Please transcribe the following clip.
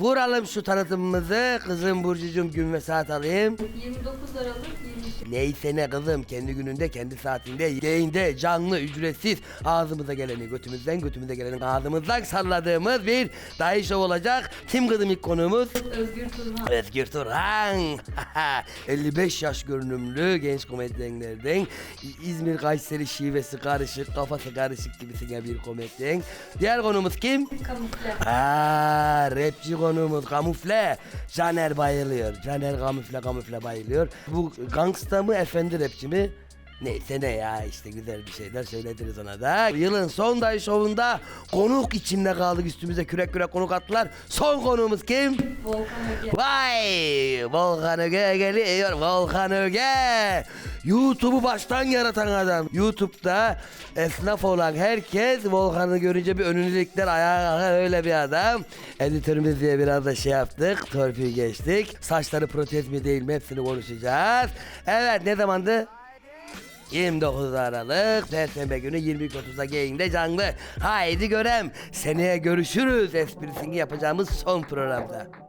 Vuralım şu tanıtımımızı. Kızım Burcucuğum gün ve saat alayım. 29 Aralık 22. Neyse ne kızım kendi gününde kendi saatinde yayında canlı ücretsiz ağzımıza geleni götümüzden götümüze geleni ağzımızdan salladığımız bir dahi şov olacak. Kim kızım ilk konuğumuz? Özgür Turhan. Özgür Turhan. 55 yaş görünümlü genç komedyenlerden. İzmir Kayseri şivesi karışık, kafası karışık gibisine bir komedyen. Diğer konumuz kim? Kamufle. Aa, rapçi konuğumuz kamufle. Caner bayılıyor. Caner kamufle kamufle bayılıyor. Bu gangsta mı efendi rapçi mi? Neyse ne ya işte güzel bir şeyler söylediniz ona da. Yılın son day şovunda konuk içinde kaldık üstümüze kürek kürek konuk attılar. Son konuğumuz kim? Volkan Öge. Vay! Volkan Öge geliyor. Volkan Öge! YouTube'u baştan yaratan adam. YouTube'da esnaf olan herkes Volkan'ı görünce bir önündelikler ayağa kalkar öyle bir adam. Editörümüz diye biraz da şey yaptık. Torpil geçtik. Saçları protez mi değil mi hepsini konuşacağız. Evet ne zamandı? 29 Aralık Perşembe günü 22.30'da Geyik'te canlı. Haydi görem. Seneye görüşürüz esprisini yapacağımız son programda.